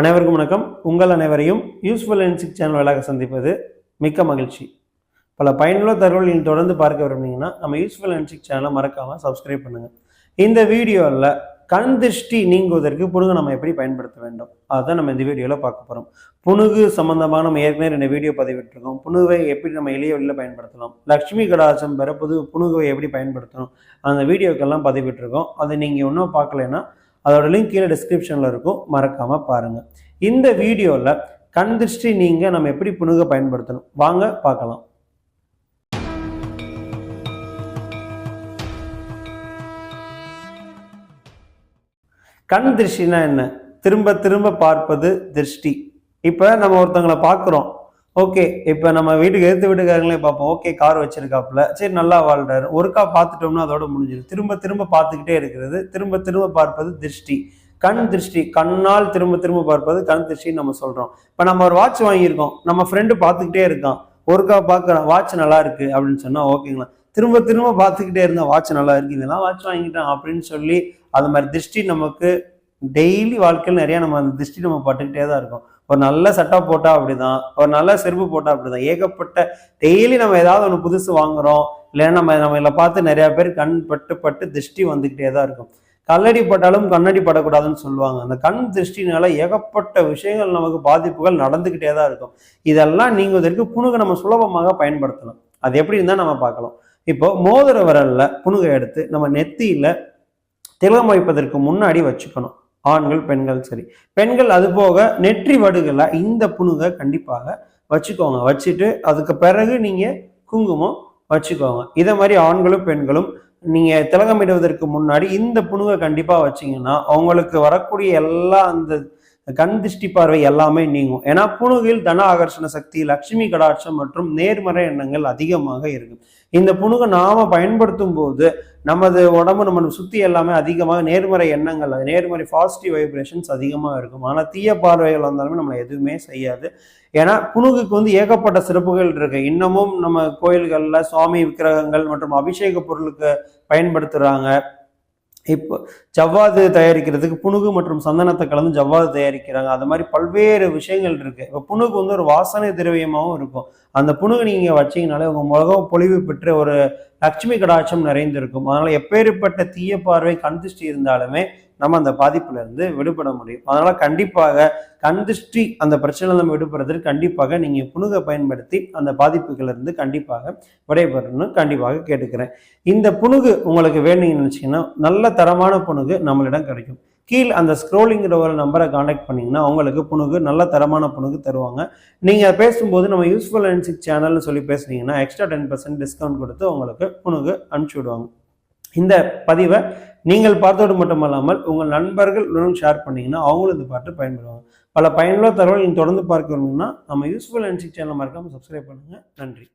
அனைவருக்கும் வணக்கம். உங்கள் அனைவரையும் யூஸ்ஃபுல் என்சிக் சேனல் வழியாக சந்திப்பது மிக்க மகிழ்ச்சி. பல பயனுள்ள தகவல் நீங்கள் தொடர்ந்து பார்க்க விரும்புனீங்கன்னா நம்ம யூஸ்ஃபுல் என்சிக் சேனலை மறக்காமல் சப்ஸ்கிரைப் பண்ணுங்கள் இந்த வீடியோவில் கண் திருஷ்டி நீங்குவதற்கு புணுகு நம்ம எப்படி பயன்படுத்த வேண்டும்? அதுதான் நம்ம இந்த வீடியோவில் பார்க்க போகிறோம் புணுகு சம்மந்தமாக நம்ம ஏற்கனவே ரெண்டு வீடியோ பதிவிட்டிருக்கோம். புணுவை எப்படி நம்ம எளிய வழியில் பயன்படுத்தலாம்? லக்ஷ்மி கடாசம் பெற புது புணுகுவை எப்படி பயன்படுத்தணும்? அந்த வீடியோக்கெல்லாம் பதிவிட்டிருக்கோம். அதை நீங்கள் இன்னும் பார்க்கலைன்னா அதோட லிங்க் கீழே டிஸ்கிரிப்ஷனில் இருக்கும். மறக்காமல் பாருங்கள் இந்த வீடியோவில் கண் திருஷ்டி நீங்கள் நம்ம எப்படி புணுக பயன்படுத்தணும்? வாங்க பார்க்கலாம். கண் திருஷ்டினா என்ன? திரும்ப திரும்ப பார்ப்பது திருஷ்டி. இப்போ நம்ம ஒருத்தவங்களை பார்க்குறோம். ஓகே இப்போ நம்ம வீட்டுக்கு எடுத்து வீட்டுக்காரங்களே பார்ப்போம். ஓகே கார் வச்சிருக்காப்புல. சரி நல்லா வாழ்றாரு. ஒருக்கா பார்த்துட்டோம்னா அதோட முடிஞ்சிடும் திரும்ப திரும்ப பார்த்துக்கிட்டே இருக்கிறது. திரும்ப திரும்ப பார்ப்பது திருஷ்டி. கண் திருஷ்டி. கண்ணால் திரும்ப திரும்ப பார்ப்பது கண் திருஷ்டின்னு நம்ம சொல்றோம். இப்போ நம்ம ஒரு வாட்ச் வாங்கியிருக்கோம். நம்ம ஃப்ரெண்டு பார்த்துக்கிட்டே இருக்கான். ஒருக்கா பார்க்குறான். வாட்ச் நல்லா இருக்கு அப்படின்னு சொன்னால் ஓகேங்களா திரும்ப திரும்ப பார்த்துக்கிட்டே இருந்தால் வாட்ச் நல்லா இருக்கு. இதெல்லாம் வாட்ச் வாங்கிட்டான் அப்படின்னு சொல்லி அது மாதிரி திருஷ்டி நமக்கு டெய்லி வாழ்க்கையில் நிறையா நம்ம அந்த திருஷ்டி நம்ம பட்டுக்கிட்டே தான் இருக்கும். ஒரு நல்ல சட்டை அப்படி தான் ஒரு நல்ல செருப்பு போட்டால் அப்படி தான் ஏகப்பட்ட டெய்லி நம்ம ஏதாவது ஒன்று புதுசு வாங்குறோம். இல்லைன்னா நம்ம நம்ம இதில் பார்த்து நிறையா பேர் கண் பட்டு பட்டு திருஷ்டி வந்துக்கிட்டே தான் இருக்கும். கல்லடி பட்டாலும் கண்ணடி படக்கூடாதுன்னு சொல்லுவாங்க. அந்த கண் திருஷ்டினால ஏகப்பட்ட விஷயங்கள் நமக்கு பாதிப்புகள் நடந்துக்கிட்டே தான் இருக்கும். இதெல்லாம் நீங்குவதற்கு புணுகை நம்ம சுலபமாக பயன்படுத்தலாம். அது எப்படி இருந்தால் நம்ம பார்க்கலாம். இப்போ மோதிர விரலில் புணுகை எடுத்து நம்ம நெத்தியில் திலகம் வைப்பதற்கு முன்னாடி வச்சுக்கணும். ஆண்கள் பெண்கள் சரி. பெண்கள் அது போக நெற்றி வடுகளை இந்த புணுகை கண்டிப்பாக வச்சுக்கோங்க. வச்சுட்டு அதுக்கு பிறகு நீங்க குங்குமம் வச்சுக்கோங்க. இதை மாதிரி ஆண்களும் பெண்களும் நீங்க திலகமிடுவதற்கு முன்னாடி இந்த புணுகை கண்டிப்பா வச்சீங்கன்னா அவங்களுக்கு வரக்கூடிய எல்லா அந்த கண் திருஷ்டி பார்வை எல்லாமே நீங்கும். ஏன்னா புணுகில் தன ஆகர்ஷண சக்தி லட்சுமி கடாட்சம் மற்றும் நேர்மறை எண்ணங்கள் அதிகமாக இருக்கும். இந்த புணுகை நாம பயன்படுத்தும் போது நமது உடம்பு நம்ம சுத்தி எல்லாமே அதிகமாக நேர்மறை எண்ணங்கள் அது நேர்மறை பாசிட்டிவ் வைப்ரேஷன்ஸ் அதிகமாக இருக்கும். ஆனால் தீய பார்வைகள் வந்தாலுமே நம்மளை எதுவுமே செய்யாது. ஏன்னா புணுகுக்கு வந்து ஏகப்பட்ட சிறப்புகள் இருக்கு. இன்னமும் நம்ம கோயில்களில் சுவாமி விக்கிரகங்கள் மற்றும் அபிஷேக பொருளுக்கு பயன்படுத்துறாங்க. இப்போ ஜவ்வாது தயாரிக்கிறதுக்கு புணுகு மற்றும் சந்தனத்தை கலந்து ஜவ்வாது தயாரிக்கிறாங்க. அது மாதிரி பல்வேறு விஷயங்கள் இருக்குது இப்போ புணுகு வந்து ஒரு வாசனை திரவியமாகவும் இருக்கும். அந்த புணுகு நீங்கள் வச்சிங்கனாலே உங்கள் முகம் பொலிவு பெற்ற ஒரு லட்சுமி கடாட்சம் நிறைந்திருக்கும். அதனால் எப்பேற்பட்ட தீய பார்வை கண் திருஷ்டி இருந்தாலுமே நம்ம அந்த பாதிப்புலேருந்து விடுபட முடியும். அதனால் கண்டிப்பாக கண் திருஷ்டி அந்த பிரச்சனை நம்ம விடுபடுறதுக்கு கண்டிப்பாக நீங்கள் புணுகை பயன்படுத்தி அந்த பாதிப்புகளிலிருந்து கண்டிப்பாக விடைபெறணும்னு கண்டிப்பாக கேட்டுக்கிறேன். இந்த புணுகு உங்களுக்கு வேணும்னு நினைச்சீங்கன்னா நல்ல தரமான புணுகு நம்மளிடம் கிடைக்கும். கீழ் அந்த ஸ்க்ரோலிங்கிற ஒரு நம்பரை காண்டாக்ட் பண்ணிங்கன்னா அவங்களுக்கு புணுகு நல்ல தரமான புணுகு தருவாங்க. நீங்கள் பேசும்போது நம்ம யூஸ்ஃபுல் அண்ட் சிக் சேனல்னு சொல்லி பேசுனீங்கன்னா எக்ஸ்ட்ரா டென் பர்சன்ட் டிஸ்கவுண்ட் கொடுத்து உங்களுக்கு புணுகு அனுப்பிச்சி விடுவாங்க. இந்த பதிவை நீங்கள் பார்த்தோடு மட்டுமல்லாமல் உங்கள் நண்பர்களுடன் ஷேர் பண்ணீங்கன்னா அவங்களும் இது பார்த்து பயன்படுவாங்க பல பயனுள்ள தகவல் நீங்கள் தொடர்ந்து பார்க்கணும்னா நம்ம யூஸ்ஃபுல் அண்ட் சிக் சேனல் மறக்காமல் சப்ஸ்கிரைப் பண்ணுங்கள் நன்றி.